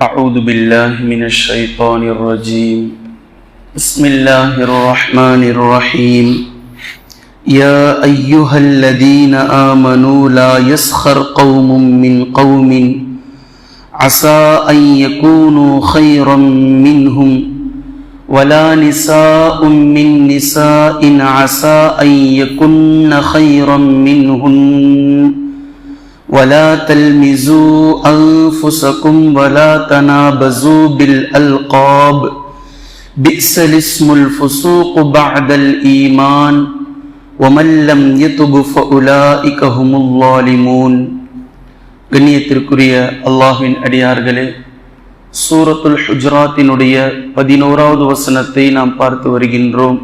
أعوذ بالله من الشيطان الرجيم. بسم الله الرحمن الرحيم. يا أيها الذين آمنوا لا يسخر قوم من قوم. عسى أن يكونوا خيرا منهم. ولا نساء من نساء عسى أن يكن خيرا منهن. ولا تلمزوا أنفسكم ولا تنابزوا بالألقاب بئس الاسم الفسوق بعد الإيمان ومن لم يتب فأولئك هم الظالمون கண்ணியத்திற்குரிய அல்லாஹ்வின் அடியார்களே சூரத்துல் ஹுஜராத்தினுடைய பதினோராவது வசனத்தை நாம் பார்த்து வருகின்றோம்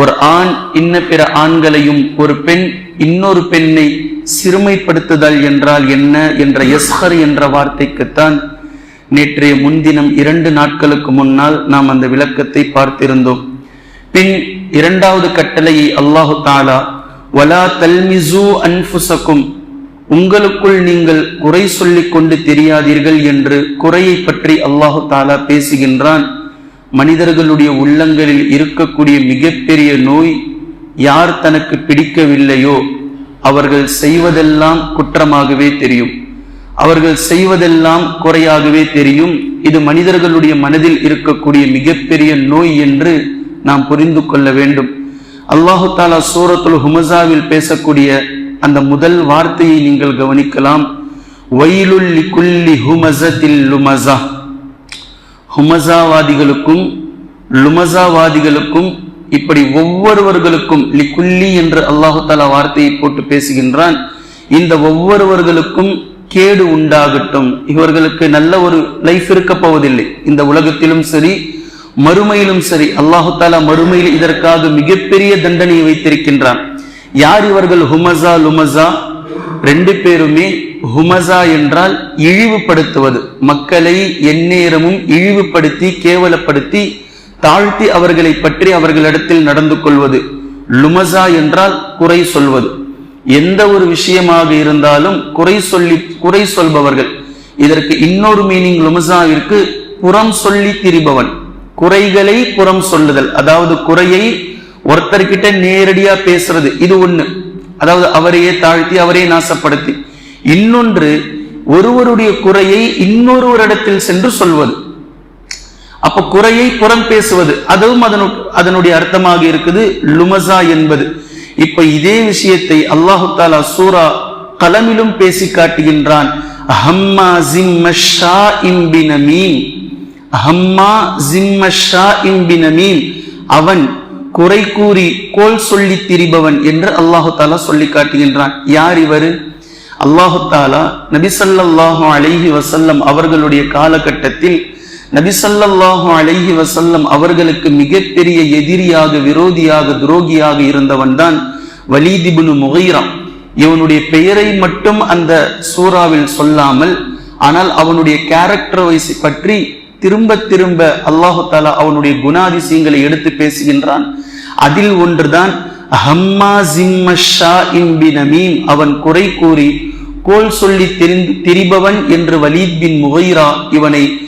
ஒரு ஆண் இன்ன பிற ஆண்களையும் ஒரு பெண் இன்னொரு பெண்ணை சிறுமைப்படுத்துதல் என்றால் என்ன என்ற எஸ்ஹர் என்ற வார்த்தைக்குத்தான் நேற்றைய முன்தினம் இரண்டு நாட்களுக்கு முன்னால் நாம் அந்த விளக்கத்தை பார்த்திருந்தோம். பின் இரண்டாவது கட்டளையை அல்லாஹு தாலா வலா தல்மிசு அன்ஃபுசக்கும் உங்களுக்குள் நீங்கள் குறை சொல்லிக் கொண்டு தெரியாதீர்கள் என்று குறையை பற்றி அல்லாஹு தாலா பேசுகின்றான். மனிதர்களுடைய உள்ளங்களில் இருக்கக்கூடிய மிகப்பெரிய நோய் யார் தனக்கு பிடிக்கவில்லையோ அவர்கள் செய்வதெல்லாம் குற்றமாகவே தெரியும். அவர்கள் செய்வதெல்லாம் குறையாகவே தெரியும். இது மனிதர்களுடைய மனதில் இருக்கக்கூடிய மிகப்பெரிய நோய் என்று நாம் புரிந்து கொள்ள வேண்டும். அல்லாஹு தாலா சூரத்துல் ஹுமசாவில் பேசக்கூடிய அந்த முதல் வார்த்தையை நீங்கள் கவனிக்கலாம். வயலுல்லி குல்லி ஹுமசத்தில் லுமசா ஹுமசாவாதிகளுக்கும் லுமசாவாதிகளுக்கும் இப்படி ஒவ்வொருவர்களுக்கும் லிக்குல்லி என்று அல்லாஹு தாலா வார்த்தையை போட்டு பேசுகின்றான். இந்த ஒவ்வொருவர்களுக்கும் கேடு உண்டாகட்டும். இவர்களுக்கு நல்ல ஒரு லைஃப் இருக்க போவதில்லை. இந்த உலகத்திலும் சரி மறுமையிலும் சரி அல்லாஹு தாலா மறுமையில் இதற்காக மிகப்பெரிய தண்டனையை வைத்திருக்கின்றான். யார் இவர்கள்? ஹுமசா லுமசா ரெண்டு பேருமே ஹுமசா என்றால் இழிவுபடுத்துவது. மக்களை எந்நேரமும் இழிவுபடுத்தி கேவலப்படுத்தி தாழ்த்தி அவர்களை பற்றி அவர்களிடத்தில் நடந்து கொள்வது. லுமசா என்றால் குறை சொல்வது. எந்த ஒரு விஷயமாக இருந்தாலும் குறை சொல்லி குறை சொல்பவர்கள். இதற்கு இன்னொரு மீனிங் லுமசாவிற்கு புறம் சொல்லி திரிபவன். குறைகளை புறம் சொல்லுதல். அதாவது குறையை ஒருத்தர்கிட்ட நேரடியா பேசுறது. இது ஒண்ணு. அதாவது அவரையே தாழ்த்தி அவரையே நாசப்படுத்தி. இன்னொன்று ஒருவருடைய குறையை இன்னொருவரிடத்தில் சென்று சொல்வது. அப்ப குறையை புறம் பேசுவது அதுவும் அதனு அதனுடைய அர்த்தமாக இருக்குது லுமசா என்பது. இப்ப இதே விஷயத்தை அல்லாஹு தாலா சூரா கலமிலும் பேசி காட்டுகின்றான். ஹம்மா ஹம்மா அவன் குறை கூறி கோல் சொல்லி திரிபவன் என்று அல்லாஹு தாலா சொல்லி காட்டுகின்றான். யார் இவரு? அல்லாஹு தாலா நபிசல்லாஹு அலைஹி வசல்லம் அவர்களுடைய காலகட்டத்தில் நபிசல்லாஹு அலைஹி வசல்லம் அவர்களுக்கு மிகப்பெரிய எதிரியாக விரோதியாக துரோகியாக இருந்தவன் தான் வலிதிபுனு முகைரா. இவனுடைய பெயரை மட்டும் அந்த சூறாவில் சொல்லாமல் ஆனால் அவனுடைய கேரக்டர் வைஸ் பற்றி திரும்ப திரும்ப அல்லாஹு தாலா அவனுடைய குணாதிசயங்களை எடுத்து பேசுகின்றான். அதில் ஒன்றுதான் அவன் குறை கூறி கோல் சொல்லி தெரிந்து திரிபவன் என்று வலீத் பின் முகைரா இவனை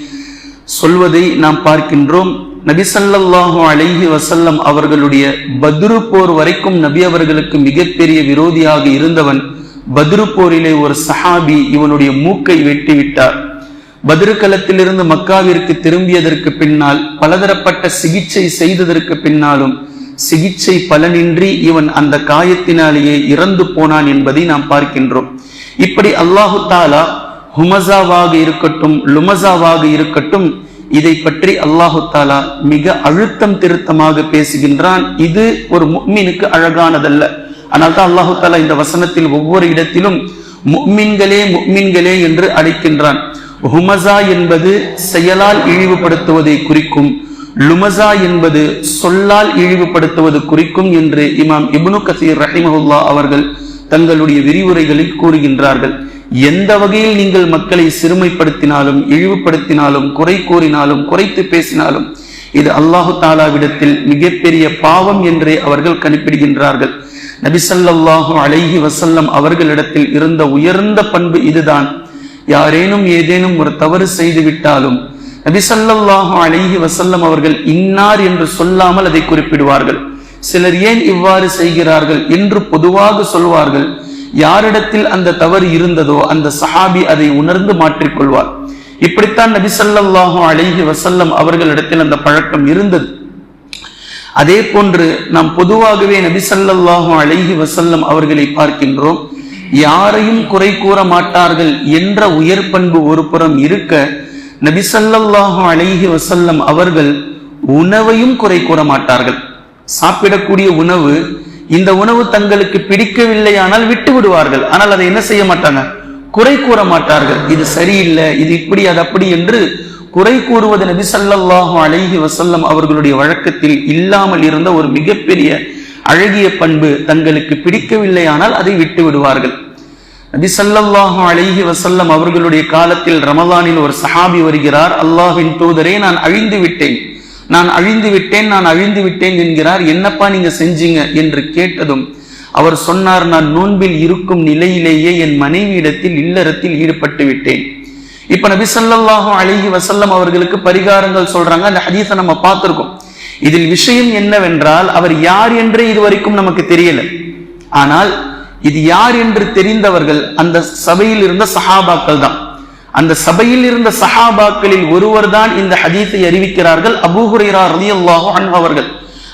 சொல்வதை நாம் பார்க்கின்றோம். நபிசல்லாஹு அலைஹி வசல்லம் அவர்களுடைய பத்ரு போர் வரைக்கும் நபி அவர்களுக்கு மிகப்பெரிய விரோதியாக இருந்தவன் பத்ரு போரிலே ஒரு சஹாபி இவனுடைய மூக்கை வெட்டிவிட்டார் பதிருக்களத்திலிருந்து மக்காவிற்கு திரும்பியதற்கு பின்னால் பலதரப்பட்ட சிகிச்சை செய்ததற்கு பின்னாலும் சிகிச்சை பலனின்றி இவன் அந்த காயத்தினாலேயே இறந்து போனான் என்பதை நாம் பார்க்கின்றோம். இப்படி அல்லாஹு தாலா ஹுமசாவாக இருக்கட்டும் லுமசாவாக இருக்கட்டும் இதை பற்றி அல்லாஹு தாலா மிக அழுத்தம் திருத்தமாக பேசுகின்றான். இது ஒரு முக்மீனுக்கு அழகானதல்ல. ஆனால் தான் அல்லாஹு தாலா இந்த வசனத்தில் ஒவ்வொரு இடத்திலும் முக்மீன்களே முக்மீன்களே என்று அழைக்கின்றான். ஹுமசா என்பது செயலால் இழிவுபடுத்துவதை குறிக்கும் லுமசா என்பது சொல்லால் இழிவுபடுத்துவது குறிக்கும் என்று இமாம் இப்னு கசீர் ரஹிமஹுல்லா அவர்கள் தங்களுடைய விரிவுரைகளில் கூறுகின்றார்கள். எந்த வகையில் நீங்கள் மக்களை சிறுமைப்படுத்தினாலும் இழிவுபடுத்தினாலும் குறை கூறினாலும் குறைத்து பேசினாலும் இது அல்லாஹு தாலாவிடத்தில் மிகப்பெரிய பாவம் என்றே அவர்கள் கணிப்பிடுகின்றார்கள். நபிசல்லாஹு அலைஹி வசல்லம் அவர்களிடத்தில் இருந்த உயர்ந்த பண்பு இதுதான். யாரேனும் ஏதேனும் ஒரு தவறு செய்து விட்டாலும் நபிசல்லாஹு ஸல்லல்லாஹு அலைஹி அவர்கள் இன்னார் என்று சொல்லாமல் அதை குறிப்பிடுவார்கள். சிலர் ஏன் இவ்வாறு செய்கிறார்கள் என்று பொதுவாக சொல்வார்கள். யாரிடத்தில் அந்த தவறு இருந்ததோ அந்த சஹாபி அதை உணர்ந்து மாற்றிக்கொள்வார். இப்படித்தான் நபிசல்லாஹு ஸல்லல்லாஹு வசல்லம் அவர்களிடத்தில் அந்த பழக்கம் இருந்தது. அதே போன்று நாம் பொதுவாகவே நபிசல்லாஹு அழகி வசல்லம் அவர்களை பார்க்கின்றோம். யாரையும் குறை கூற மாட்டார்கள் என்ற உயர் பண்பு ஒரு புறம் இருக்க நபி ஸல்லல்லாஹு அலைஹி வசல்லம் அவர்கள் உணவையும் குறை கூற மாட்டார்கள். சாப்பிடக்கூடிய உணவு இந்த உணவு தங்களுக்கு பிடிக்கவில்லையானால் விட்டு விடுவார்கள். ஆனால் அதை என்ன செய்ய மாட்டாங்க? குறை கூற மாட்டார்கள். இது சரியில்லை இது இப்படி அது அப்படி என்று குறை கூறுவது நபி ஸல்லல்லாஹு அலைஹி வசல்லம் அவர்களுடைய வழக்கத்தில் இல்லாமல் இருந்த ஒரு மிகப்பெரிய அழகிய பண்பு தங்களுக்கு பிடிக்கவில்லையானால் அதை விட்டு விடுவார்கள். நபிசல்லாஹு அழகி வசல்லம் அவர்களுடைய காலத்தில் ரமலானில் ஒரு சஹாபி வருகிறார். அல்லாஹின் தூதரே நான் அழிந்து விட்டேன். நான் அழிந்து விட்டேன் நான் அழிந்து விட்டேன் என்கிறார். என்னப்பா நீங்க செஞ்சீங்க? என்று கேட்டதும் அவர் சொன்னார் நான் நோன்பில் இருக்கும் நிலையிலேயே என் மனைவியிடத்தில் இல்லறத்தில் ஈடுபட்டு விட்டேன். இப்ப நபிசல்லாஹு அழகி வசல்லம் அவர்களுக்கு பரிகாரங்கள் சொல்றாங்க. அந்த ஹதீஸை நம்ம பார்த்திருக்கோம். இதில் விஷயம் என்னவென்றால் அவர் யார் என்றே இதுவரைக்கும் நமக்கு தெரியல. ஆனால் இது யார் என்று தெரிந்தவர்கள் அந்த சபையில் இருந்த சஹாபாக்கள் தான். அந்த சபையில் இருந்த சஹாபாக்களில் ஒருவர் தான் இந்த ஹதீஸை அறிவிக்கிறார்கள் அபூஹுரைரா ஹுரைரா ரலியல்லாஹு அன்ஹு அவர்கள்.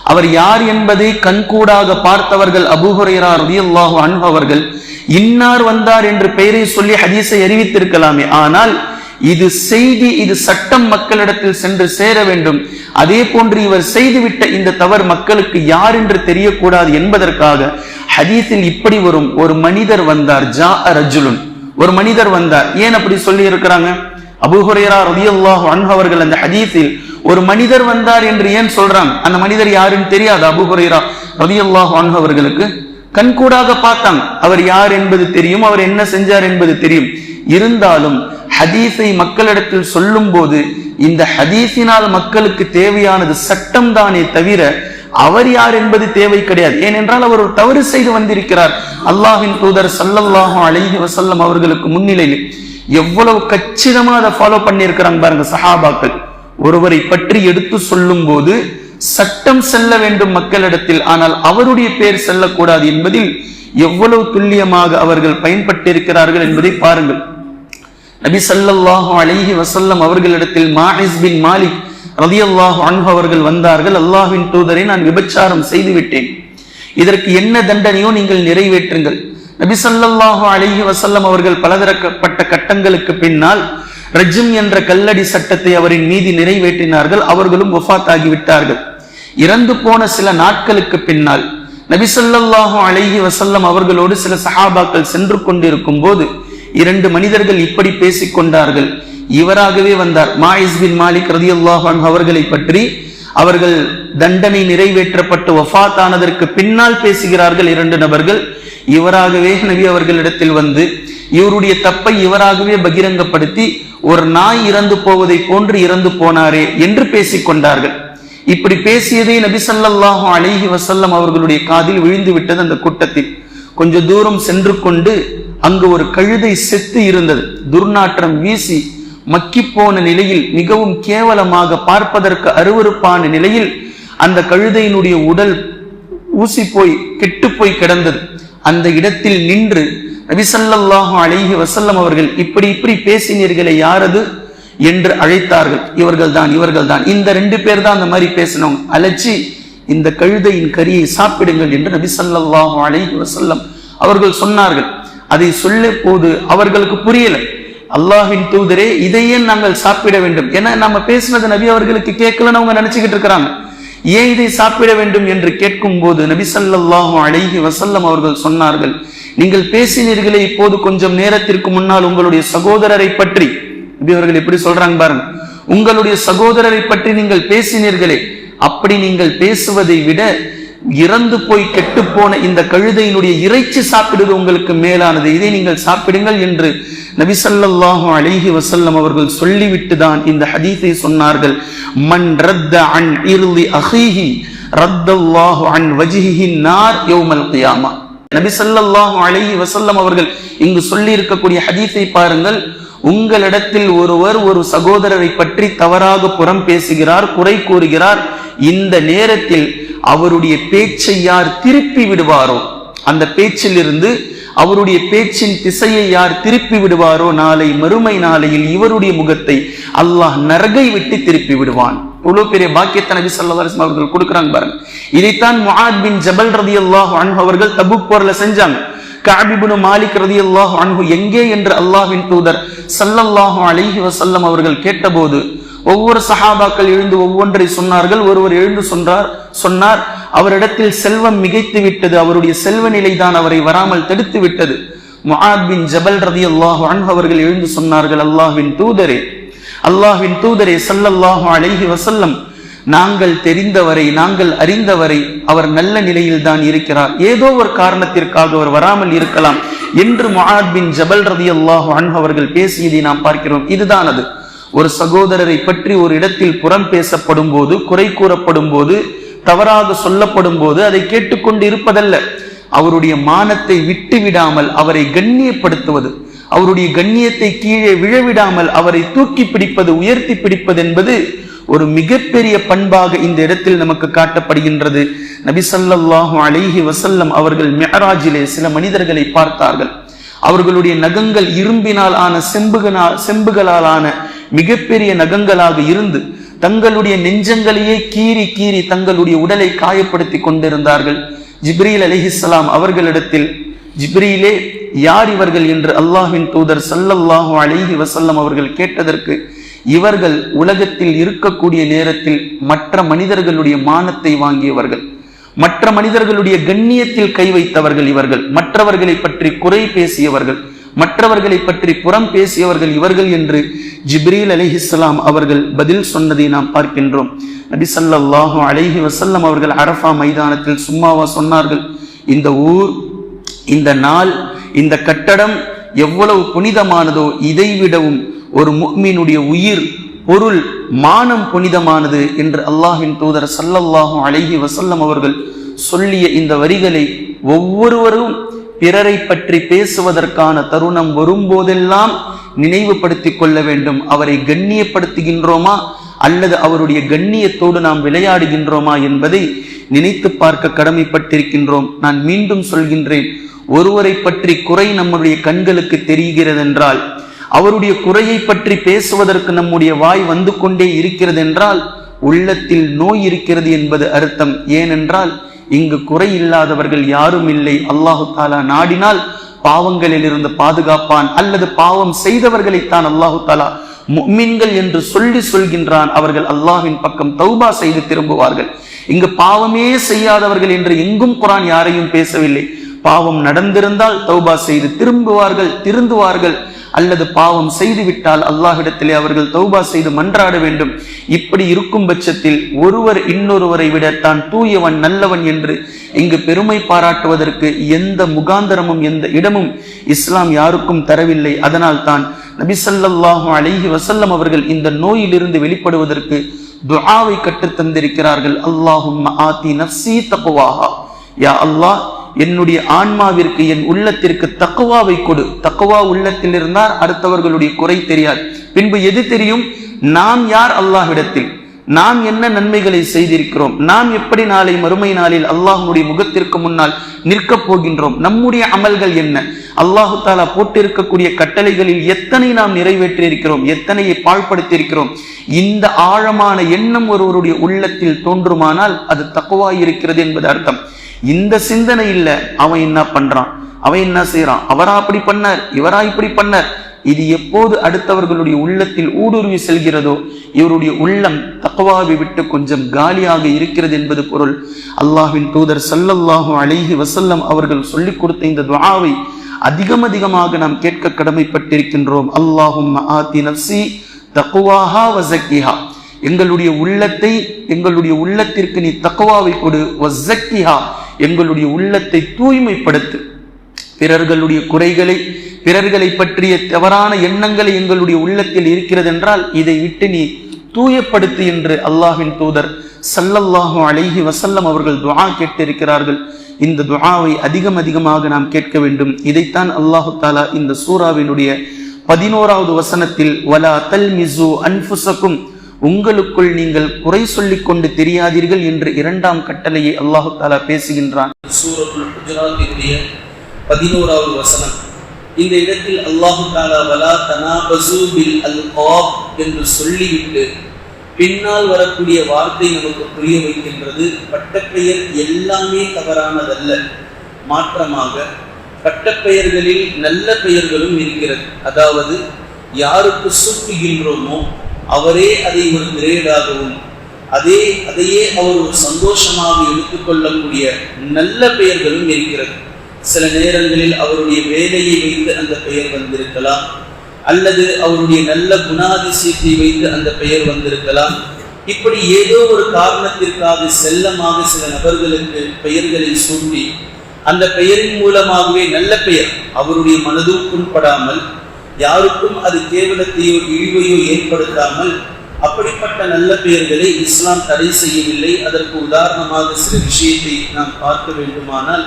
அவர் யார் என்பதை கண்கூடாக பார்த்தவர்கள் அபூஹுரைரா ஹுரைரா ரலியல்லாஹு அன்ஹு அவர்கள். இன்னார் வந்தார் என்று பெயரை சொல்லி ஹதீஸை அறிவித்திருக்கலாமே. ஆனால் இது செய்தி இது சட்டம் மக்களிடத்தில் சென்று சேர வேண்டும். அதே போன்று இவர் செய்துவிட்ட இந்த தவறு மக்களுக்கு யார் என்று தெரியக்கூடாது என்பதற்காக ஹதீஸில் இப்படி வரும். ஒரு மனிதர் வந்தார் ஜா ரஜுலுன். ஒரு மனிதர் வந்தார். ஏன் அப்படி சொல்லி இருக்கிறாங்க அபுஹுரேரா ரதியல்லாஹு அன்ஹு அவர்கள் அந்த ஹதீஸில் ஒரு மனிதர் வந்தார் என்று ஏன் சொல்றாங்க? அந்த மனிதர் யாருன்னு தெரியாது அபுஹுரேரா ரதியல்லாஹு அன்ஹு அவர்களுக்கு. கண்கூடாக பார்த்தாங்க. அவர் யார் என்பது தெரியும் அவர் என்ன செஞ்சார் என்பது தெரியும். இருந்தாலும் ஹதீஸை மக்களிடத்தில் சொல்லும் போது இந்த ஹதீஸினால் மக்களுக்கு தேவையானது சட்டம் தானே தவிர அவர் யார் என்பது தேவை கிடையாது. ஏனென்றால் அவர் ஒரு தவறு செய்து வந்திருக்கிறார். அல்லாஹின் தூதர் சல்லல்லாஹு அலைஹி வசல்லம் அவர்களுக்கு முன்னிலையில் எவ்வளவு கச்சிதமா அதை ஃபாலோ பண்ணியிருக்கிறாங்க பாருங்க சஹாபாக்கள். ஒருவரை பற்றி எடுத்து சொல்லும் போது சட்டம் செல்ல வேண்டும் மக்களிடத்தில் ஆனால் அவருடைய பேர் செல்லக்கூடாது என்பதில் எவ்வளவு துல்லியமாக அவர்கள் பயன்பட்டிருக்கிறார்கள் என்பதை பாருங்கள். நபி ஸல்லல்லாஹு அலைஹி அவர்களிடத்தில் மாஹிஸ் பின் மாலிக் ரலியல்லாஹு அன்பு அவர்கள் வந்தார்கள். அல்லாஹின் தூதரை நான் விபச்சாரம் செய்து விட்டேன் இதற்கு என்ன தண்டனையோ நீங்கள் நிறைவேற்றுங்கள். நபி ஸல்லல்லாஹு வசல்லம் அவர்கள் பலதரப்பட்ட கட்டங்களுக்கு பின்னால் ரஜிம் என்ற கல்லடி சட்டத்தை அவரின் மீது நிறைவேற்றினார்கள். அவர்களும் ஒஃபாத் ஆகிவிட்டார்கள் இறந்து போன சில நாட்களுக்கு பின்னால் நபிசல்லாஹு ஸல்லல்லாஹு வசல்லம் அவர்களோடு சில சஹாபாக்கள் சென்று கொண்டிருக்கும் போது இரண்டு மனிதர்கள் இப்படி பேசிக் கொண்டார்கள் இவராகவே வந்தார். மாயிஸ் பின் மாலிக் ரதி அவர்களை பற்றி அவர்கள் தண்டனை நிறைவேற்றப்பட்டு வஃபாத் ஆனதற்கு பின்னால் பேசுகிறார்கள் இரண்டு நபர்கள். இவராகவே நபி அவர்களிடத்தில் வந்து இவருடைய தப்பை இவராகவே பகிரங்கப்படுத்தி ஒரு நாய் இறந்து போவதை போன்று இறந்து போனாரே என்று பேசிக் கொண்டார்கள் இப்படி பேசியதை நபி ஸல்லல்லாஹு அலைஹி வசல்லம் அவர்களுடைய காதில் விழுந்து விட்டது அந்த கூட்டத்தில். கொஞ்ச தூரம் சென்று கொண்டு அங்கு ஒரு கழுதை செத்து இருந்தது. துர்நாற்றம் வீசி மக்கிப்போன நிலையில் மிகவும் கேவலமாக பார்ப்பதற்கு அருவருப்பான நிலையில் அந்த கழுதையினுடைய உடல் ஊசி போய் கெட்டு போய் கிடந்தது. அந்த இடத்தில் நின்று நபிசல்லாஹு அழகி வசல்லம் அவர்கள் இப்படி இப்படி பேசினீர்களே யாரது? என்று அழைத்தார்கள். இவர்கள் தான் இவர்கள் தான் இந்த ரெண்டு பேர் தான் அந்த மாதிரி பேசினோம் அழைச்சி இந்த கழுதையின் கரியை சாப்பிடுங்கள் என்று நபிசல்லாஹு அழகி வசல்லம் அவர்கள் சொன்னார்கள். அதை சொல்ல போது அவர்களுக்கு புரியல. அல்லாஹின் தூதரே இதையே நாங்கள் சாப்பிட வேண்டும். ஏன்னா நம்ம பேசினது நபி அவர்களுக்கு கேட்கலன்னு அவங்க நினைச்சுக்கிட்டு இருக்கிறாங்க. ஏன் இதை சாப்பிட வேண்டும் என்று கேட்கும் போது நபி ஸல்லல்லாஹு அழகி வசல்லம் அவர்கள் சொன்னார்கள் நீங்கள் பேசினீர்களே இப்போது கொஞ்சம் நேரத்திற்கு முன்னால் உங்களுடைய சகோதரரை பற்றி. நபி அவர்கள் எப்படி சொல்றாங்க பாருங்க உங்களுடைய சகோதரரை பற்றி நீங்கள் பேசினீர்களே அப்படி நீங்கள் பேசுவதை விட இறந்து போய் கெட்டு போன இந்த கழுதையினுடைய இறைச்சி சாப்பிடுவது உங்களுக்கு மேலானது. இதை நீங்கள் சாப்பிடுங்கள் என்று நபிசல்லாஹு ஸல்லல்லாஹு வசல்லம் அவர்கள் சொல்லிவிட்டு தான் இந்த ஹதீஸை சொன்னார்கள். மண் ரத்த அன் இறுதி அஹீஹி ரத்தல்லாஹு அன் வஜிஹி நார் யோமல் கியாமா நபிசல்லாஹு ஸல்லல்லாஹு வசல்லம் அவர்கள் இங்கு சொல்லி இருக்கக்கூடிய ஹதீஸை பாருங்கள். உங்களிடத்தில் ஒருவர் ஒரு சகோதரரை பற்றி தவறாக புறம் பேசுகிறார் குறை கூறுகிறார் இந்த நேரத்தில் அவருடைய பேச்சை யார் திருப்பி விடுவாரோ அந்த பேச்சிலிருந்து அவருடைய பேச்சின் திசையை யார் திருப்பி விடுவாரோ நாளை மறுமை நாளையில் இவருடைய முகத்தை அல்லாஹ் நரகை விட்டு திருப்பி விடுவான். இவ்வளவு பெரிய பாக்கியத்தை நபி அவர்கள் கொடுக்குறாங்க பாருங்க. இதைத்தான் முஹாத் பின் ஜபல் ரலியல்லாஹு அன்ஹு அவர்கள் தபுக் போர்ல செஞ்சாங்க. காபிபுனு மாலிக் ரலியல்லாஹு அன்ஹு எங்கே என்று அல்லாஹ்வின் தூதர் சல்லல்லாஹு அலிஹி வசல்லம் அவர்கள் கேட்டபோது ஒவ்வொரு சஹாபாக்கள் எழுந்து ஒவ்வொன்றை சொன்னார்கள். ஒருவர் எழுந்து சொன்னார் சொன்னார் அவரிடத்தில் செல்வம் மிகைத்து விட்டது. அவருடைய செல்வ நிலைதான் அவரை வராமல் தடுத்து விட்டது. முஹாத் பின் ஜபல் ரலியல்லாஹு அன்ஹு அவர்கள் எழுந்து சொன்னார்கள் அல்லாஹ்வின் தூதரே அல்லாஹ்வின் தூதரே சல்லல்லாஹு அலைஹி வசல்லம் நாங்கள் தெரிந்தவரை நாங்கள் அறிந்தவரை அவர் நல்ல நிலையில் தான் இருக்கிறார். ஏதோ ஒரு காரணத்திற்காக அவர் வராமல் இருக்கலாம். என்று முஹாத் பின் ஜபல் ரலியல்லாஹு அன்ஹு அவர்கள் பேசியதை நாம் பார்க்கிறோம். இதுதான் அது. ஒரு சகோதரரை பற்றி ஒரு இடத்தில் புறம் பேசப்படும் போது குறை கூறப்படும் போது தவறாக சொல்லப்படும் போது அதை கேட்டுக்கொண்டு இருப்பதல்ல அவருடைய மானத்தை விட்டு விடாமல் அவரை கண்ணியப்படுத்துவது அவருடைய கண்ணியத்தை கீழே விழவிடாமல் அவரை தூக்கி பிடிப்பது உயர்த்தி பிடிப்பது என்பது ஒரு மிகப்பெரிய பண்பாக இந்த இடத்தில் நமக்கு காட்டப்படுகின்றது. நபிசல்லாஹு ஸல்லல்லாஹு அலைஹி அவர்கள் மெஹராஜிலே சில மனிதர்களை பார்த்தார்கள். அவர்களுடைய நகங்கள் இரும்பினால் ஆன செம்புகளால் செம்புகளால் ஆன மிகப்பெரிய நகங்களாக இருந்து தங்களுடைய நெஞ்சங்களையே கீறி கீறி தங்களுடைய உடலை காயப்படுத்தி கொண்டிருந்தார்கள். ஜிப்ரீல் அலிஹிஸ்லாம் அவர்களிடத்தில் ஜிப்ரீலே யார் இவர்கள்? என்று அல்லாஹின் தூதர் சல்லல்லாஹு அலிஹி வசல்லம் அவர்கள் கேட்டதற்கு இவர்கள் உலகத்தில் இருக்கக்கூடிய நேரத்தில் மற்ற மனிதர்களுடைய மானத்தை வாங்கியவர்கள் மற்ற மனிதர்களுடைய கண்ணியத்தில் கை வைத்தவர்கள் இவர்கள் மற்றவர்களை பற்றி குறை பேசியவர்கள் மற்றவர்களை பற்றி புறம் பேசியவர்கள் இவர்கள் என்று ஜிப்ரீல் அலிஹிஸ்லாம் அவர்கள் பதில் சொன்னதை நாம் பார்க்கின்றோம். நபி சல்லாஹு அலஹி வசல்லம் அவர்கள் அரஃபா மைதானத்தில் சும்மாவா சொன்னார்கள் இந்த ஊர் இந்த நாள் இந்த கட்டடம் எவ்வளவு புனிதமானதோ இதை விடவும் ஒரு முக்மீனுடைய உயிர் பொருள் மானம் புனிதமானது என்று அல்லாஹின் தூதர் சல்லல்லாஹும் அழகி வசல்லம் அவர்கள் சொல்லிய இந்த வரிகளை ஒவ்வொருவரும் பிறரை பற்றி பேசுவதற்கான தருணம் வரும்போதெல்லாம் நினைவுபடுத்திக் கொள்ள வேண்டும். அவரை கண்ணியப்படுத்துகின்றோமா? அல்லது அவருடைய கண்ணியத்தோடு நாம் விளையாடுகின்றோமா என்பதை நினைத்து பார்க்க கடமைப்பட்டிருக்கின்றோம். நான் மீண்டும் சொல்கின்றேன் ஒருவரை பற்றி குறை நம்முடைய கண்களுக்கு தெரிகிறதென்றால் அவருடைய குறையை பற்றி பேசுவதற்கு நம்முடைய வாய் வந்து கொண்டே இருக்கிறது என்றால் உள்ளத்தில் நோய் இருக்கிறது என்பது அர்த்தம். ஏனென்றால் இங்கு குறை இல்லாதவர்கள் யாரும் இல்லை. அல்லாஹு தாலா நாடினால் பாவங்களில் இருந்து பாதுகாப்பான். அல்லது பாவம் செய்தவர்களைத்தான் அல்லாஹு தாலா முக்மின்கள் என்று சொல்லி சொல்கின்றான். அவர்கள் அல்லாஹின் பக்கம் தௌபா செய்து திரும்புவார்கள். இங்கு பாவமே செய்யாதவர்கள் என்று எங்கும் குரான் யாரையும் பேசவில்லை. பாவம் நடந்திருந்தால் தௌபா செய்து திரும்புவார்கள் திருந்துவார்கள். அல்லது பாவம் செய்துவிட்டால் அல்லாஹிடத்திலே அவர்கள் தௌபா செய்து மன்றாட வேண்டும். இப்படி இருக்கும் பட்சத்தில் ஒருவர் இன்னொருவரை விட தான் தூயவன் நல்லவன் என்று இங்கு பெருமை பாராட்டுவதற்கு எந்த முகாந்தரமும் எந்த இடமும் இஸ்லாம் யாருக்கும் தரவில்லை. அதனால் தான் நபிசல்லாஹு ஸல்லல்லாஹு வசல்லம் அவர்கள் இந்த நோயிலிருந்து வெளிப்படுவதற்கு துஆவை கற்றுத் தந்திருக்கிறார்கள் அல்லாஹும்ம ஆதி நஃப்ஸி தக்வாஹா. யா அல்லாஹ் என்னுடைய ஆன்மாவிற்கு என் உள்ளத்திற்கு தக்குவாவை கொடு. தக்குவா உள்ளத்தில் இருந்தால் அடுத்தவர்களுடைய குறை தெரியாது. பின்பு எது தெரியும்? நாம் யார் அல்லாஹ்விடத்தில்? நாம் என்ன நன்மைகளை செய்திருக்கிறோம்? நாம் எப்படி நாளை மறுமை நாளில் அல்லாஹனுடைய முகத்திற்கு முன்னால் நிற்கப் போகின்றோம்? நம்முடைய அமல்கள் என்ன? அல்லாஹு தாலா போட்டிருக்கக்கூடிய கட்டளைகளில் எத்தனை நாம் நிறைவேற்றியிருக்கிறோம்? எத்தனையை பாழ்படுத்தியிருக்கிறோம்? இந்த ஆழமான எண்ணம் ஒருவருடைய உள்ளத்தில் தோன்றுமானால் அது தக்குவாய் இருக்கிறது என்பது அர்த்தம். இந்த சிந்தனை இல்ல. அவன் என்ன பண்றான்? அவன் என்ன செய்யறான் அவரா அப்படி பண்ணார்? இவரா இப்படி பண்ணார்? இது எப்போது அடுத்தவர்களுடைய உள்ளத்தில் ஊடுருவி செல்கிறதோ இவருடைய உள்ளம் தக்குவாவை விட்டு கொஞ்சம் காலியாக இருக்கிறது என்பது பொருள். அல்லாஹின் தூதர் சல்லல்லாஹு அலைஹி வசல்லம் அவர்கள் சொல்லிக் கொடுத்த இந்த துவாவை அதிகம் அதிகமாக நாம் கேட்க கடமைப்பட்டிருக்கின்றோம். அல்லாஹும் ஆதி நஃப்ஸி தக்குவாஹா வஸக்கிஹா எங்களுடைய உள்ளத்தை எங்களுடைய உள்ளத்திற்கு நீ தக்குவாவை கொடு. வஸக்கிஹா எங்களுடைய உள்ளத்தை தூய்மைப்படுத்து. பிறர்களுடைய குறைகளை பிறர்களை பற்றிய தவறான எண்ணங்களை எங்களுடைய உள்ளத்தில் இருக்கிறது என்றால் இதை விட்டு நீ தூயப்படுத்து என்று அல்லாஹின் தூதர் சல்லல்லாஹு அலைஹி வசல்லம் அவர்கள் துவா கேட்டிருக்கிறார்கள். இந்த துவாவை அதிகம் அதிகமாக நாம் கேட்க வேண்டும். இதைத்தான் அல்லாஹு தாலா இந்த சூறாவினுடைய பதினோராவது வசனத்தில் வலா தல் மிசு அன்புசக்கும் உங்களுக்குள் நீங்கள் குறை சொல்லிக் கொண்டு தெரியாதீர்கள் என்று இரண்டாம் கட்டளையை அல்லாஹு தாலா பேசுகின்றான். சூரத்துல் குஜராத்தினுடைய பதினோராவது வசனம். இந்த இடத்தில் அல்லாஹு தாலா வலா தனாபசு பில் அல்காப் என்று சொல்லிவிட்டு பின்னால் வரக்கூடிய வார்த்தை நமக்கு புரிய வைக்கின்றது. பட்டப்பெயர் எல்லாமே தவறானதல்ல. மாற்றமாக பட்டப்பெயர்களில் நல்ல பெயர்களும் இருக்கிறது. அதாவது யாருக்கு சூட்டுகின்றோமோ அவரே அதை ஒரு கிரேடாகவும் அதே அதையே அவர் ஒரு சந்தோஷமாக எடுத்துக்கொள்ளக்கூடிய நல்ல பெயர்களும் இருக்கிறது. சில நேரங்களில் அவருடைய வேலையை வைத்து அந்த பெயர் வந்திருக்கலாம் அல்லது அவருடைய நல்ல குணாதிசயத்தை வைத்து அந்த பெயர் வந்திருக்கலாம். இப்படி ஏதோ ஒரு காரணத்திற்காக செல்லமாக சில நபர்களுக்கு பெயர்களை சூட்டி அந்த பெயரின் மூலமாகவே நல்ல பெயர் அவருடைய மனதும் புண்படாமல் யாருக்கும் அது கேவலத்தையோ இழிவையோ ஏற்படுத்தாமல் அப்படிப்பட்ட நல்ல பெயர்களை இஸ்லாம் தடை செய்யவில்லை. அதற்கு உதாரணமாக சில விஷயத்தை நாம் பார்க்க வேண்டுமானால்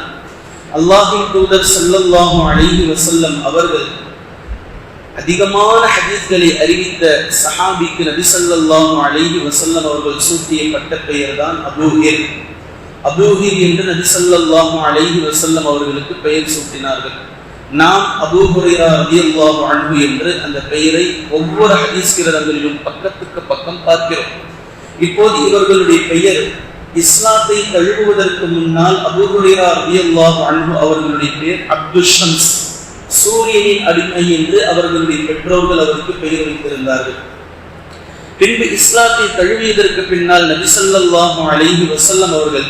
அல்லாஹின் தூதர் ஸல்லல்லாஹு அலைஹி வசல்லம் அவர்கள் அதிகமான ஹதீஸ்களை அறிவித்த சஹாபிக்கு நபி ஸல்லல்லாஹு அலைஹி வசல்லம் அவர்கள் சூட்டிய பட்ட பெயர் தான் அபூஹிர் அபூஹிர் என்று நபி ஸல்லல்லாஹு அலைஹி வசல்லம் அவர்களுக்கு பெயர் சூட்டினார்கள். நாம் அபூ ஹுரைரா ரலியல்லாஹு என்று அந்த பெயரை ஒவ்வொரு ஹதீஸ் பக்கத்துக்கு பக்கம் பார்க்கிறோம். இப்போது இவர்களுடைய பெயர் இஸ்லாத்தை தழுவுவதற்கு முன்னால் அபூ ஹுரைரா ரலியல்லாஹு அன்ஹு அவர்களுடைய பெயர் அப்துல் ஷம்ஸ். சூரியனின் அடிமை என்று அவர்களுடைய பெற்றோர்கள் அவருக்கு பெயர் வைத்திருந்தார்கள். பின்பு இஸ்லாத்தை தழுவியதற்கு பின்னால் நபிசல்லாஹு அலைஹி வசல்லம் அவர்கள்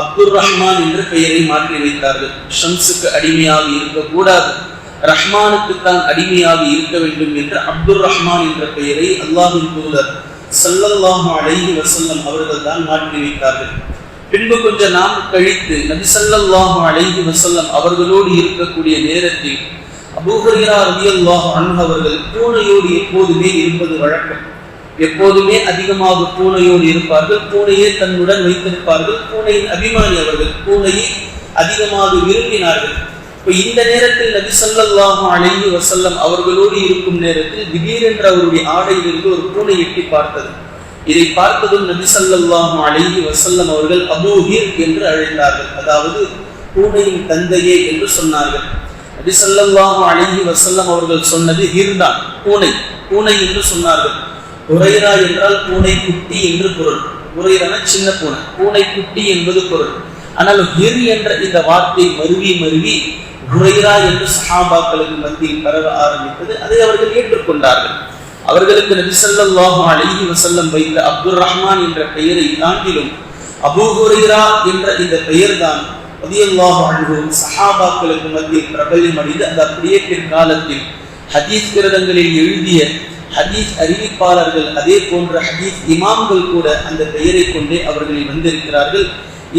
அப்துல் ரஹ்மான் என்ற பெயரை மாற்றி வைத்தார்கள். ஷம்ஸுக்கு அடிமையாக இருக்கக்கூடாது. ரஹ்மானுக்கு தான் அடிமையாக இருக்க வேண்டும் என்று அப்துல் ரஹ்மான் என்ற பெயரை அல்லாஹின் தூதர் சல்லல்லாஹு அலைஹி வசல்லம் அவர்கள் தான் மாற்றி வைத்தார்கள். பின்பு கொஞ்ச நாள் கழித்து நபி ஸல்லல்லாஹு அலைஹி வசல்லம் அவர்களோடு இருக்கக்கூடிய நேரத்தில் அபூஹரியா ரவி அல்லாஹ் அன்ஹு அவர்கள் பூனையோடு எப்போதுமே இருப்பது வழக்கம். எப்போதுமே அதிகமாக பூனையோடு இருப்பார்கள். பூனையே தன்னுடன் வைத்திருப்பார்கள். பூனையின் அபிமானி அவர்கள் பூனையை அதிகமாக விரும்பினார்கள். இப்ப இந்த நேரத்தில் நபி சொல்லாஹும் அழகி வசல்லம் அவர்களோடு இருக்கும் நேரத்தில் திடீரென்று அவருடைய ஆடையிலிருந்து ஒரு பூனை எட்டி பார்த்தது. இதை பார்த்ததும் நபி சொல்லாஹும் அழகி வசல்லம் அவர்கள் அபூஹீர் என்று அழைத்தார்கள். அதாவது பூனையின் தந்தையே என்று சொன்னார்கள். நபி சொல்லாஹும் அழகி வசல்லம் அவர்கள் சொன்னது ஹிர்தான் பூனை பூனை என்று சொன்னார்கள். உரைரா என்றால் பூனை குட்டி என்று பொருள். உரைரான சின்ன பூனை. பூனை குட்டி என்பது பொருள். ஆனால் ஹிர் என்ற இந்த வார்த்தை மருவி மருவி உரைரா என்று சஹாபாக்களுக்கு மத்தியில் பரவ ஆரம்பித்தது. அதை அவர்கள் ஏற்றுக்கொண்டார்கள். அவர்களுக்கு நபி ஸல்லல்லாஹு வசல்லம் வைத்த அப்துல் ரஹ்மான் என்ற பெயரை தாண்டிலும் அபு ஹுரைரா என்ற இந்த பெயர்தான் ரலியல்லாஹு அழுகும் சஹாபாக்களுக்கு மத்தியில் பிரபலம் அடைந்து அது அப்படியே பிற்காலத்தில் ஹதீஸ் கிரதங்களில் எழுதிய ஹதீஸ் அறிவிப்பாளர்கள் அதே போன்ற ஹதீஸ் இமாம்கள் கூட அந்த பெயரை கொண்டே அவர்களில் வந்திருக்கிறார்கள்.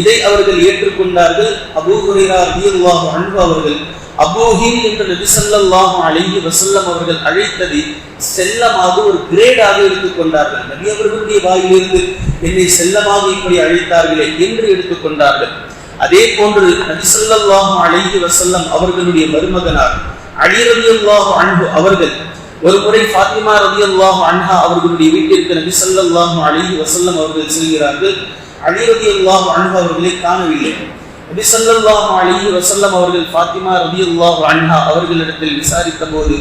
இதை அவர்கள் ஏற்றுக்கொண்டார்கள். அபூ அன்பு ரலியல்லாஹு அன்ஹு அவர்கள் அபூஹில் என்று நபி ஸல்லல்லாஹு அலைஹி வஸல்லம் அவர்கள் அழைத்ததை செல்லமாக ஒரு கிரேடாக எடுத்துக்கொண்டார்கள் நபி அவர்களுடைய வாயிலிருந்து என்னை செல்லமாக இப்படி அழைத்தார்களே என்று எடுத்துக்கொண்டார்கள் அதே போன்று நபி ஸல்லல்லாஹு அலைஹி வஸல்லம் அவர்களுடைய மருமகனார் அலி ரலியல்லாஹு அன்ஹு அவர்கள் ஒரு முறை ஃபாத்திமா ரலியல்லாஹு அன்ஹா அவர்களுடைய வீட்டிற்கு நபி ஸல்லல்லாஹு அலைஹி வசல்லம் அவர்கள் செல்கிறார்கள். அலி ரலியல்லாஹு அன்ஹா அவர்களை காணவில்லை. நபி ஸல்லல்லாஹு அலைஹி வசல்லம் அவர்கள் ஃபாத்திமா ரலியல்லாஹு அன்ஹா அவர்களிடத்தில் விசாரித்த போது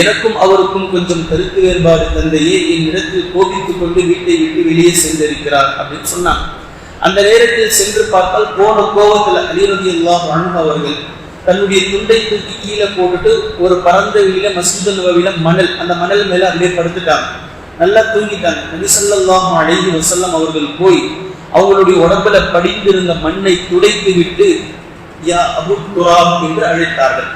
எனக்கும் அவருக்கும் கொஞ்சம் கருத்து வேறுபாடு தந்தையே என்னிடத்தில் கோபித்துக் கொண்டு வீட்டை விட்டு வெளியே சென்றிருக்கிறார் அப்படின்னு சொன்னாங்க அந்த நேரத்தில் சென்று பார்த்தால் போன கோபத்தில் அலி ரலியல்லாஹு அன்ஹா அவர்கள் தன்னுடைய துண்டை தூக்கி கீழே போட்டுட்டு ஒரு பரந்த வெளியில மஸ்ஜித் நபவியில மணல் அந்த மணல் மேல அப்படியே படுத்துட்டாங்க. நல்லா தூங்கிட்டாங்க. நபி அழகி வசல்லம் அவர்கள் போய் அவங்களுடைய உடம்புல படிந்திருந்த மண்ணை துடைத்து விட்டு யா அபு துராப் என்று அழைத்தார்கள்.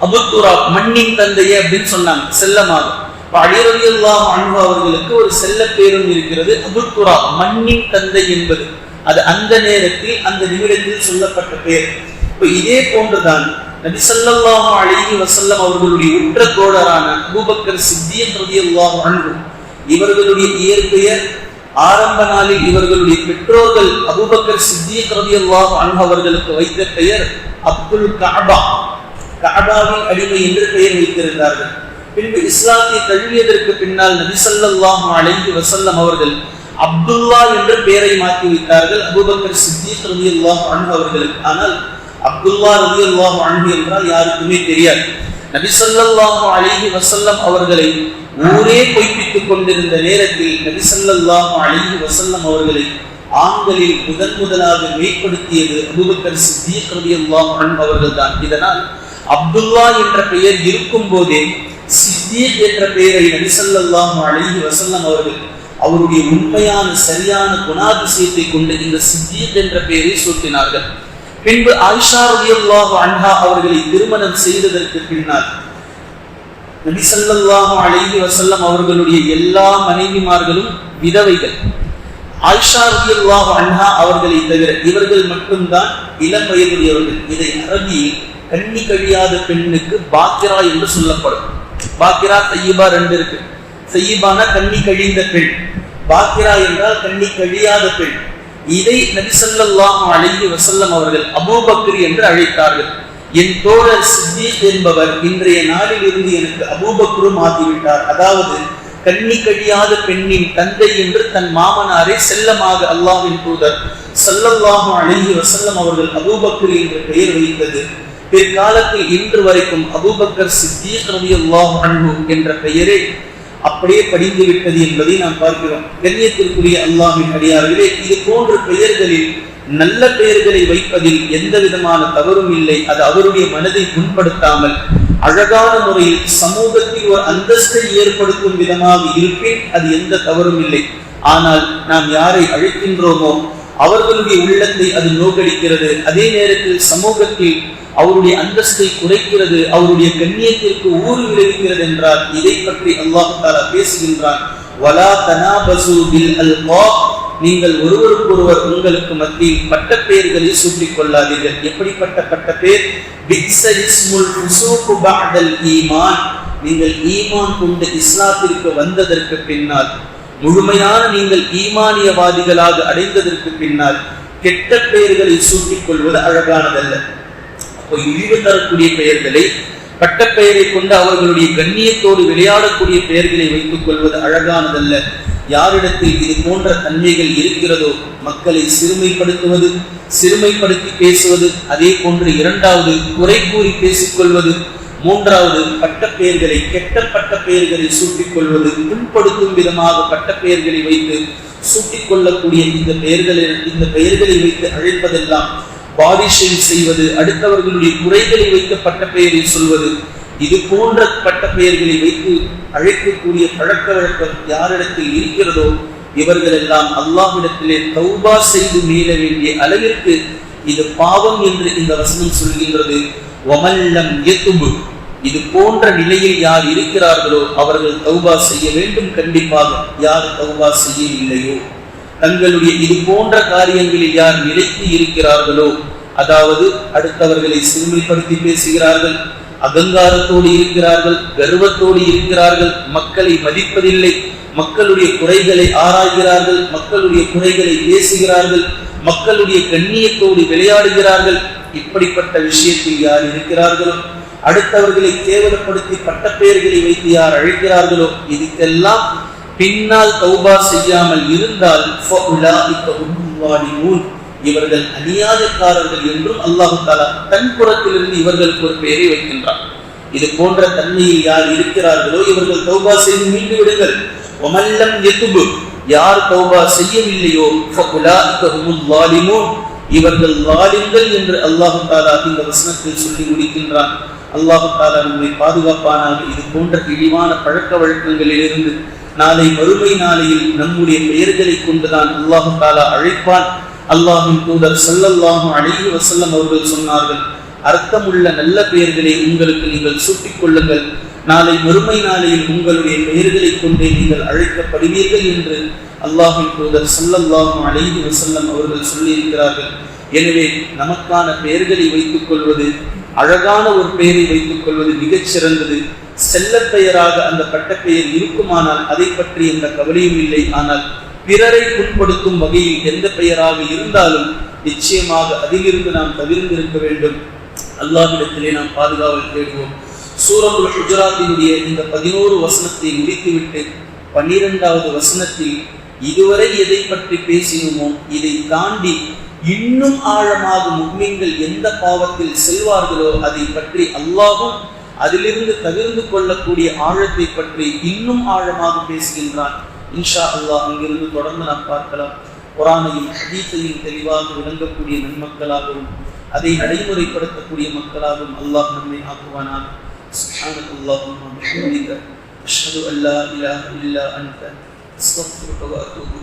அபு துராப் மண்ணின் தந்தையே அப்படின்னு சொன்னாங்க. செல்லமாக. இப்ப அன்பு அவர்களுக்கு ஒரு செல்ல பேரும் இருக்கிறது அபு துராப். மண்ணின் தந்தை என்பது. அது அந்த நேரத்தில் அந்த நிமிடத்தில் சொல்லப்பட்ட பேர். இதே போன்றுதான் நபி ஸல்லல்லாஹு அழகி வசல்லம் அவர்களுடைய உற்ற தோழரான அபூபக்கர் இவர்களுடைய இயற்பெயர் ஆரம்ப நாளில் இவர்களுடைய பெற்றோர்கள் அபூபக்கர் சித்தியக் ரலியல்லாஹு அன்பு அவர்களுக்கு வைத்த பெயர் அப்துல் கஅபா. கஅபாவின் அடிமை என்று பெயர் வைத்திருந்தார்கள். பின்பு இஸ்லாத்தை தழுவியதற்கு பின்னால் நபி ஸல்லல்லாஹு அழகி வசல்லம் அவர்கள் அப்துல்லா என்ற பெயரை மாற்றி வைத்தார்கள் அபூபக்கர் சித்திக் ரலியல்லாஹு அன்பு அவர்களுக்கு. ஆனால் அப்துல்லா ரலியல்லாஹு அன்ஹு என்றால் யாருக்குமே தெரியாது. நபிசல்லாஹு அழகி வசல்லம் அவர்களை ஊரே பொய்ப்பித்துக் கொண்டிருந்த நேரத்தில் நபிசல்லாஹு அழகி வசல்லம் அவர்களை ஆண்களில் முதன் முதலாக மேற்படுத்தியது அபுபக்கர் சித்திக் ரலியல்லாஹு அன்ஹு அவர்கள் தான் இதனால் அப்துல்லா என்ற பெயர் இருக்கும் போதே சித்திக் என்ற பெயரை நபிசல்லாஹு அழகி வசல்லம் அவர்கள் அவருடைய உண்மையான சரியான குணாதிசயத்தை கொண்டு இந்த சித்திக் என்ற பெயரை சூட்டினார்கள். பின்பு ஆயிஷா ரலியல்லாஹு அன்ஹா அவர்களை திருமணம் செய்ததற்கு பின்னால் நபி ஸல்லல்லாஹு அலைஹி வசல்லம் அவர்களுடைய எல்லா மனைவிமார்களும் விதவைகள். ஆயிஷா ரலியல்லாஹு அன்ஹா அவர்களை தவிர இவர்கள் மட்டும்தான் இளம் வயதுடையவர்கள். இதை அரபியில் கண்ணி கழியாத பெண்ணுக்கு பாக்கிரா என்று சொல்லப்படும். பாக்கிரா தையீபா ரெண்டு இருக்கு. தையீபான கண்ணி கழிந்த பெண். பாக்கிரா என்றால் கண்ணி கழியாத பெண். இதை நபி ஸல்லல்லாஹு வசல்லம் அவர்கள் அபூபக்ரி என்று அழைத்தார்கள். என் தோழர் சித்தீக் என்பவர் இன்றைய நாளில் இருந்து எனக்கு அபூபக்ரும் ஆகிவிட்டார். அதாவது கண்ணி கழியாத பெண்ணின் தந்தை என்று தன் மாமனாரை செல்லமாக அல்லாவின் தூதர் ஸல்லல்லாஹு அழகி வசல்லம் அவர்கள் அபூபக்கர் என்று பெயர் வைத்தது. பிற்காலத்தில் இன்று வரைக்கும் அபூபக்கர் சித்தீக் ரலியல்லாஹு அன்ஹு என்ற பெயரே அப்படியே படிந்து விட்டது என்பதை நாம் பார்க்கிறோம். கண்ணியத்திற்குரிய அல்லாஹின் அடியார்களே இது போன்ற பெயர்களில் நல்ல பெயர்களை வைப்பதில் எந்த விதமான தவறும் இல்லை. அது அவருடைய மனதை புண்படுத்தாமல் அழகான முறையில் சமூகத்தில் ஒரு அந்தஸ்தை ஏற்படுத்தும் விதமாக இருப்பின் அது எந்த தவறும் இல்லை. ஆனால் நாம் யாரை அழைக்கின்றோமோ அவர்களுடைய உள்ளத்தை அது நோக்கடிக்கிறது. அதே நேரத்தில் சமூகத்தில் அவருடைய அந்தஸ்தை குறைக்கிறது. அவருடைய கண்ணியத்திற்கு ஊறு விளைவிக்கிறது என்றால் இதை பற்றி அல்லாஹு தாலா பேசுகின்றான். வலா தனாபசு பில் அல்காப். நீங்கள் ஒருவருக்கொருவர் உங்களுக்கு மத்தியில் பட்ட பெயர்களை சூட்டிக் கொள்ளாதீர்கள். எப்படிப்பட்ட பட்ட பெயர்? நீங்கள் ஈமான் கொண்டு இஸ்லாத்திற்கு வந்ததற்கு பின்னால் முழுமையான நீங்கள் ஈமானியவாதிகளாக அடைந்ததற்கு பின்னால் கெட்ட பெயர்களை சூட்டிக் கொள்வது அழகானதல்ல. அப்போ இழிவு தரக்கூடிய பெயர்களை பட்ட பெயரை கொண்டு அவர்களுடைய கண்ணியத்தோடு விளையாடக்கூடிய பெயர்களை வைத்துக் கொள்வது அழகானதல்ல. யாரிடத்தில் இது போன்ற தன்மைகள் இருக்கிறதோ மக்களை சிறுமைப்படுத்துவது சிறுமைப்படுத்தி பேசுவது அதே போன்று இரண்டாவது குறை கூறி பேசிக்கொள்வது மூன்றாவது பட்ட பெயர்களை கெட்ட பட்ட பெயர்களை சூட்டிக் கொள்வது புண்படுத்தும் விதமாக பட்ட பெயர்களை வைத்து சூட்டிக் கொள்ளக்கூடிய இந்த பெயர்களை இந்த பெயர்களை வைத்து அழைப்பதெல்லாம் பாதிஷை செய்வது அடுத்தவர்களுடைய குறைகளை வைத்து பட்ட பெயரை சொல்வது இது போன்ற பட்ட பெயர்களை வைத்து அழைக்கக்கூடிய பழக்க வழக்கம் யாரிடத்தில் இருக்கிறதோ இவர்கள் எல்லாம் அல்லாஹ்விடத்திலே தௌபா செய்து மீள வேண்டிய அளவிற்கு இது பாவம் என்று இந்த வசனம் சொல்கின்றது. ஒமல்லம் எத்துபு இது போன்ற நிலையில் யார் இருக்கிறார்களோ அவர்கள் தௌபா செய்ய வேண்டும். கண்டிப்பாக யார் தௌபா செய்யவில்லையோ? தங்களுடைய இது போன்ற காரியங்களில் யார் நிலைத்து இருக்கிறார்களோ? அதாவது அடுத்தவர்களை சிறுமைப்படுத்தி பேசுகிறார்கள் அகங்காரத்தோடு இருக்கிறார்கள் கர்வத்தோடு இருக்கிறார்கள் மக்களை மதிப்பதில்லை மக்களுடைய குறைகளை ஆராய்கிறார்கள் மக்களுடைய குறைகளை பேசுகிறார்கள் மக்களுடைய கண்ணியத்தோடு விளையாடுகிறார்கள். இப்படிப்பட்ட விஷயத்தில் யார் இருக்கிறார்களோ? அடுத்தவர்களை கேவலப்படுத்தி பட்டப்பெயர்களை வைத்து யார் அழைக்கிறார்களோ இதுக்கெல்லாம் பின்னால் தௌபா செய்யாமல் இருந்தால் வாலிமூன். இவர்கள் அநியாயக்காரர்கள் என்றும் அல்லாஹு தாலா தன் புறத்திலிருந்து இவர்களுக்கு ஒரு பெயரை வைக்கின்றார் இது போன்ற தன்மையில் யார் இருக்கிறார்களோ இவர்கள் தௌபா செய்து மீண்டு விடுங்கள். ஒமல்லம் எத்துபு யார் தௌபா செய்யவில்லையோ இவர்கள் லாலிம்கள் என்று அல்லாஹு தாலா இந்த வசனத்தில் சொல்லி முடிக்கின்றான். அல்லாஹு தாலா நம்மை பாதுகாப்பானாக இது போன்ற இழிவான பழக்க வழக்கங்களிலிருந்து நாளை மறுமை நாளையில் நம்முடைய பெயர்களை கொண்டுதான் அல்லாஹு தாலா அழைப்பான். அல்லாஹின் தூதர் சல்லல்லாஹும் அலைஹி வசல்லம் அவர்கள் சொன்னார்கள் அர்த்தமுள்ள நல்ல பெயர்களை உங்களுக்கு நீங்கள் சூட்டிக் கொள்ளுங்கள். நாளை மறுமை நாளையில் உங்களுடைய பெயர்களை கொண்டே நீங்கள் அழைக்கப்படுவீர்கள் என்று அல்லாஹின் தூதர் சல்லல்லாஹும் அலைஹி வசல்லம் அவர்கள் சொல்லியிருக்கிறார்கள். எனவே நமக்கான பெயர்களை வைத்துக் கொள்வது அழகான ஒரு பெயரை வைத்துக் கொள்வது மிகச் சிறந்தது பெயராக அந்த பட்டப்பெயர் இருக்குமானால் அதை பற்றி எந்த கவலையும் இல்லை. ஆனால் பிறரை புண்படுத்தும் வகையில் எந்த பெயராக இருந்தாலும் நிச்சயமாக அதிலிருந்து நாம் தவிர்ந்திருக்க வேண்டும். அல்லாஹிடத்திலே நாம் பாதுகாவல் தேடுவோம். சூரத்துல் குஜராத்தினுடைய இந்த பதினோரு வசனத்தை முடித்துவிட்டு பன்னிரெண்டாவது வசனத்தில் இதுவரை எதை பற்றி பேசினோமோ இதை தாண்டி இன்னும் ஆழமாக முக்மீன்கள் எந்த பாவத்தில் செல்வார்களோ அதை பற்றி அல்லாஹும் அதிலிருந்து தவிர்ந்து கொள்ளக்கூடிய ஆழத்தை பற்றி இன்னும் ஆழமாக பேசுகின்றான் இன்ஷா அல்லாஹ் அங்கிருந்து தொடர்ந்து நாம் பார்க்கலாம் குரானையும் ஹதீஸையும் தெளிவாக விளங்கக்கூடிய நன்மக்களாகவும் அதை நடைமுறைப்படுத்தக்கூடிய மக்களாகவும் அல்லாஹ் நம்மை ஆக்குவானாக سبحانك اللهم وبحمدك أشهد أن لا إله إلا أنت استغفرك واتوب اليك